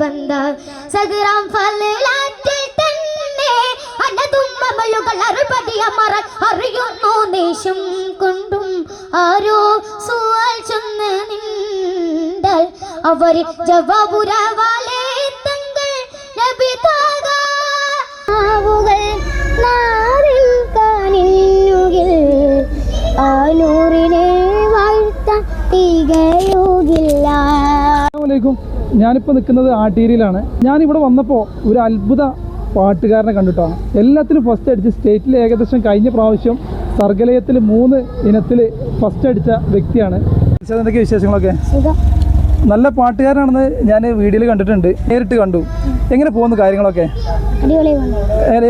ബന്ധ. സഗ്രാം ഫലാറ്റിൽ തന്നെ അനതും അമലുകൾ അറുപടിയമറ അറിയുന്നു. ദേശം കൊണ്ടും ആരോ സുവാൽ ചെന്ന് നിന്താൽ അവർ ജവാബുരവാലേ തങ്ങൾ നബി താകാവുകൾ നാറിൽ കാണിന്നുകിൽ ആനൂറിനെ നൂറിനെ വാഴ്ത്താൻ തികയുകില്ല. ഞാനിപ്പോൾ നിൽക്കുന്നത് ആട്ടീരിയിലാണ് ഞാനിവിടെ വന്നപ്പോൾ ഒരു അത്ഭുത പാട്ടുകാരനെ കണ്ടിട്ടാണ് എല്ലാത്തിനും ഫസ്റ്റ് അടിച്ച് സ്റ്റേറ്റിൽ ഏകദേശം കഴിഞ്ഞ പ്രാവശ്യം സർഗലയത്തിൽ മൂന്ന് ഇനത്തിൽ ഫസ്റ്റ് അടിച്ച വ്യക്തിയാണ്. എന്തൊക്കെ വിശേഷങ്ങളൊക്കെ? നല്ല പാട്ടുകാരനാണെന്ന് ഞാൻ വീഡിയോയിൽ കണ്ടിട്ടുണ്ട്. നേരിട്ട് കണ്ടു. എങ്ങനെ പോകുന്നു കാര്യങ്ങളൊക്കെ?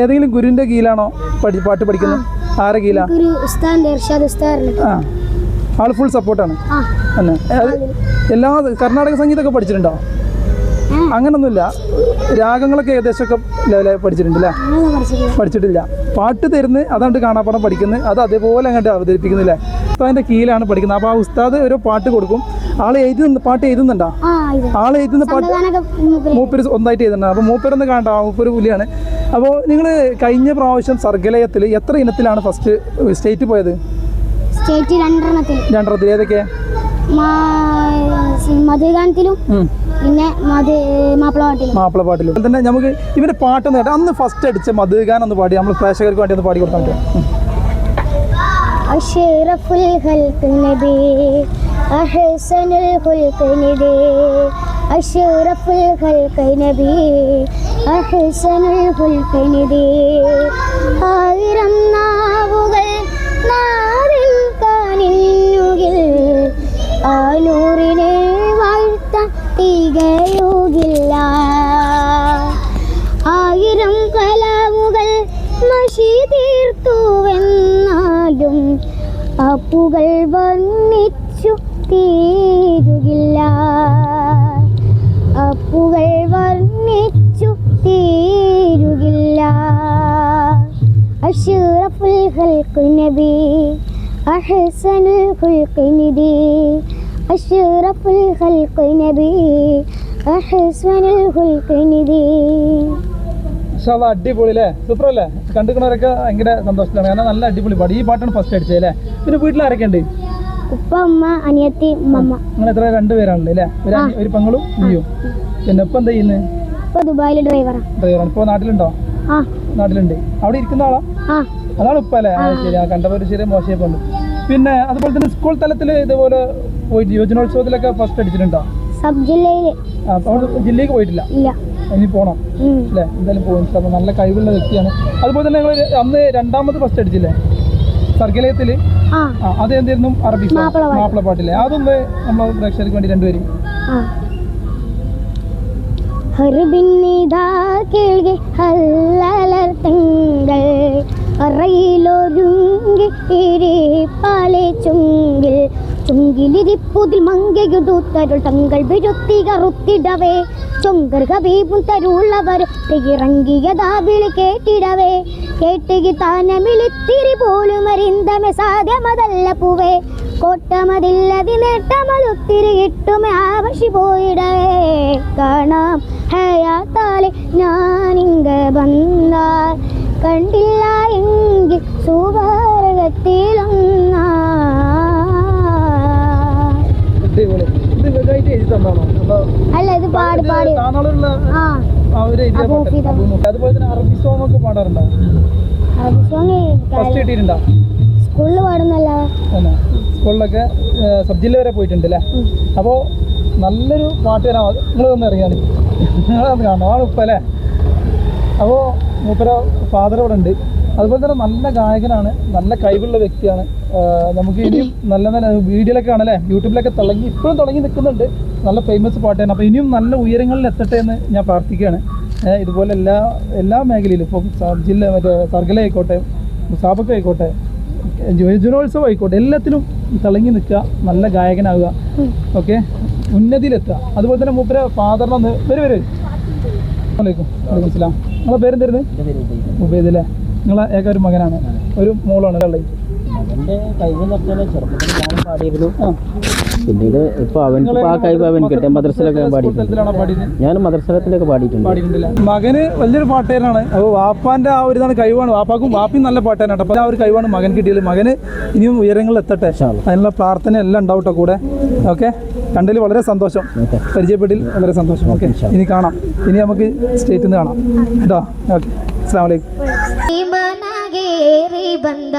ഏതെങ്കിലും ഗുരുവിന്റെ കീഴിലാണോ പഠി പാട്ട് പഠിക്കുന്നത്? ആരെ കീഴിലാണ് ആൾ ഫുൾ സപ്പോർട്ടാണ് എല്ലാ കർണാടക സംഗീതമൊക്കെ പഠിച്ചിട്ടുണ്ടോ? അങ്ങനൊന്നുമില്ല. രാഗങ്ങളൊക്കെ ഏകദേശമൊക്കെ ലെവലായി പഠിച്ചിട്ടുണ്ടല്ലേ പഠിച്ചിട്ടില്ല. പാട്ട് തരുന്ന് അതാണ്ട് കാണാപ്പാടം പഠിക്കുന്നത്. അത് അതേപോലെ അങ്ങോട്ട് അവതരിപ്പിക്കുന്നില്ലേ? അതിന്റെ കീഴിലാണ് പഠിക്കുന്നത്. അപ്പോൾ ആ ഉസ്താദ് ഒരു പാട്ട് കൊടുക്കും. ആൾ എഴുതുന്ന പാട്ട് എഴുതുന്നുണ്ടോ? ആൾ എഴുതുന്ന പാട്ട് മൂപ്പര് ഒന്നായിട്ട് എഴുതുന്നുണ്ട്. അപ്പോൾ മൂപ്പരൊന്ന് കാണണ്ട മൂപ്പര് പുലിയാണ്. അപ്പോൾ നിങ്ങൾ കഴിഞ്ഞ പ്രാവശ്യം സർഗലയത്തിൽ എത്ര ഇനത്തിലാണ് ഫസ്റ്റ് സ്റ്റേറ്റ് പോയത്? സ്റ്റേറ്റ് രണ്ടെണ്ണത്തിൽ രണ്ടെണ്ണത്തിൽ ഏതൊക്കെ? മധുഗാനത്തിലും. പിന്നെ മാപ്പിളപ്പാട്ടിലും. തന്നെ നമുക്ക് ഇവന്റെ കേട്ടോ. അന്ന് ഫസ്റ്റ് അടിച്ച മധുഗാൻ ഒന്ന് പാടി. നമ്മൾ പ്രേക്ഷകർക്ക് വേണ്ടി ഒന്ന് പാടി കൊടുക്കാൻ പറ്റും അഷറഫുൽ ഖൽഖ് നബി അഹ്സനുൽ ഖുൽഖ് നബി അഷറഫുൽ ഖൽഖ് നബി അഹ്സനുൽ ഖുൽഖ് നബി ആയിരം നാവുകൾ ആ നൂറിനെ വാഴ്ത്താൻ തികയുകില്ല. ആയിരം കലാവുകൾ മഷി തീർത്തുവെന്നാലും അപ്പുകൾ വർണിച്ചു തീരുകില്ല. അപ്പുകൾ വർണിച്ചു തീരുകില്ല. അഷറഫുൽ ഖൽഖ് നബി ഖുൽഖ് നിധി അഷറഫുൽ الخلق نبي أحسن الخلق نبي ഇൻഷാല്ലാ അടിപൊളി അല്ലേ സൂപ്പർ അല്ലേ കണ്ടുക്കുന്നവരൊക്കെ ഭയങ്കര സന്തോഷത്തിലാണ്. കാരണം നല്ല അടിപൊളി പാട്ട്. ഈ പാട്ടാണ് ഫസ്റ്റ് അടിച്ചത് അല്ലേ? പിന്നെ വീട്ടിൽ ആരൊക്കെ ഉണ്ട് ഉപ്പ ഉമ്മ അനിയത്തി മമ്മ നിങ്ങൾ എത്ര രണ്ടുപേരാണല്ലേ അല്ലേ? ഒരു ഒരു പെങ്ങളും നീയും. പിന്നെ ഇപ്പൊ എന്താ ചെയ്യുന്നത് ഇപ്പൊ ദുബായിലെ ഡ്രൈവറാണ് ഡ്രൈവറാണ് ഇപ്പൊ നാട്ടിലുണ്ടോ? നാട്ടിലുണ്ട്. അവിടെ ഇരിക്കുന്ന ആളാ? അതാണ് ഉപ്പ അല്ലേ? ശരി. ആ കണ്ടപ്പോൾ ഒരു ചെറിയ മോശമായിപ്പോണ്ട് പിന്നെ അതുപോലെ തന്നെ സ്കൂൾ തലത്തിൽ ഇതുപോലെ പോയിട്ട് യുവജനോത്സവത്തിലൊക്കെ ഫസ്റ്റ് അടിച്ചിട്ടുണ്ടോ? സബ് ജില്ലയിൽ. ജില്ലയ്ക്ക് പോയിട്ടില്ല? ഇനി പോണം? അല്ലെ? എന്തായാലും പോകും നല്ല കഴിവുള്ള വ്യക്തിയാണ്. അതുപോലെ തന്നെ ഞങ്ങൾ അന്ന് രണ്ടാമത് ഫസ്റ്റ് അടിച്ചില്ലേ? സർഗലയത്തിൽ? അത് എന്തായിരുന്നു അറബി മാപ്പിള. മാപ്പിളപ്പാട്ടില്ലേ അതൊന്ന് നമ്മൾ പ്രേക്ഷകർക്ക് വേണ്ടി രണ്ടുപേരും. അറയിലൊരുങ്ങി ഇരിപ്പാലെ ചുങ്കിൽ. ചുങ്കിലിരിപ്പുതിൽ മങ്കയുതൂത്തരുൾ തങ്ങൾ വിരുത്തി കറുത്തിടവേ ചൊങ്കർ കവീപും തരുള്ളവർ ഇറങ്ങിയതാ വിളി കേട്ടിടവേ. കേട്ടുകി താനമിളിത്തിരി പോലും അരിന്തമെ സാധ്യമതല്ല പൂവേ. കോട്ടമതില്ലതി നേട്ടമതൊത്തിരി കിട്ടുമേ ആവശ്യ പോയിടവേ. കാണാം ഹയാത്താലെ ഞാനിങ്ക വന്നാൽ. കണ്ടില്ല എങ്കിൽ സുവർഗത്തിലൊന്നാ മുഫ. അതുപോലെ തന്നെ അറബി സോങ് ഒക്കെ പാടാറുണ്ടോ? അറബി സോങ് ഫസ്റ്റ് കിട്ടിയിട്ടുണ്ടോ സ്കൂളിൽ പാടുന്നല്ല. സ്കൂളിലൊക്കെ സബ് ജില്ല വരെ പോയിട്ടുണ്ട് അല്ലേ? അപ്പോൾ നല്ലൊരു പാട്ടുകാരാ നിങ്ങൾ ഒന്ന് ഇറങ്ങിയാണ് നിങ്ങളത് കാണണം. ആണ് ഉപ്പ അല്ലേ? അപ്പോൾ മൂപ്പര ഫാദർ ഇവിടെ ഉണ്ട്. അതുപോലെ തന്നെ നല്ല ഗായകനാണ്. നല്ല കഴിവുള്ള വ്യക്തിയാണ്. നമുക്ക് ഇനിയും നല്ല നല്ല വീഡിയോയിലൊക്കെ ആണല്ലേ? യൂട്യൂബിലൊക്കെ തിളങ്ങി ഇപ്പോഴും തിളങ്ങി നിൽക്കുന്നുണ്ട്. നല്ല ഫേമസ് പാട്ടാണ് അപ്പോൾ ഇനിയും നല്ല ഉയരങ്ങളിൽ എത്തട്ടെ എന്ന് ഞാൻ പ്രാർത്ഥിക്കുകയാണ്. ഇതുപോലെ എല്ലാ എല്ലാ മേഖലയിലും ഇപ്പം ജില്ല മറ്റേ സർഗല ആയിക്കോട്ടെ മുസാബക്ക ആയിക്കോട്ടെ യുവജനോത്സവം ആയിക്കോട്ടെ എല്ലാത്തിലും തിളങ്ങി നിൽക്കുക നല്ല ഗായകനാവുക. ഓക്കെ? ഉന്നതിയിലെത്തുക. അതുപോലെ തന്നെ മൂപ്പര ഫാദറിനൊന്ന് വരും വരും. വലൈക്കും വലൈക്കും സ്ലാം നിങ്ങളെ പേരെന്തായിരുന്നു? ഉബൈദ്. അല്ലേ? നിങ്ങളെ ഏക ഒരു മകനാണ്. ഒരു മോളാണ് ഉള്ളത് മകന്റെ കഴിവ് നിർത്തിയാൽ ചെറുപ്പത്തിൽ ഞാൻ പാടിയിരുന്നു. പിന്നീട് ഇപ്പൊ അവൻ ആ കഴിവ് അവൻ കിട്ടിയ മദ്രസയിലൊക്കെ ഞാൻ പാടിയിട്ടുണ്ട്. ഞാൻ മദ്രസത്തിലൊക്കെ പാടിയിട്ടുണ്ട്. മകന് വലിയൊരു പാട്ടുകാരനാണ്. അപ്പോൾ വാപ്പാന്റെ ആ ഒരു ഇതാണ് കഴിവാണ്. വാപ്പാക്കും വാപ്പി നല്ല പാട്ടുകാരനാണ് അപ്പോൾ ആ ഒരു കഴിവാണ് മകൻ കിട്ടിയത്. മകന് ഇനിയും ഉയരങ്ങളിൽ എത്തട്ടെ. അതിനുള്ള പ്രാർത്ഥന എല്ലാം ഉണ്ടാവട്ടെ കേട്ടോ കൂടെ. ഓക്കെ? കണ്ടതിൽ വളരെ സന്തോഷം. പരിചയപ്പെട്ടിൽ വളരെ സന്തോഷം. ഓക്കെ? ഇനി കാണാം. ഇനി നമുക്ക് സ്റ്റേറ്റിൽ നിന്ന് കാണാം. കേട്ടോ? ഓക്കെ. അസ്സാം വലൈക്കും ബന്ധ.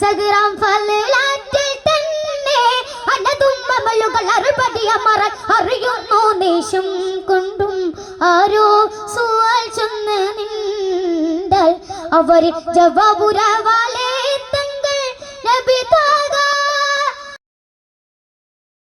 സഗ്രാം ഫലാറ്റിൽ തന്നെ അനതും അമലുകൾ അറുപടി അമറ അറിയുന്നു. ദേശം കൊണ്ടും ആരോ സുവാൽ ചെന്ന് നിന്താൽ അവർ ജവാബുരവാൽ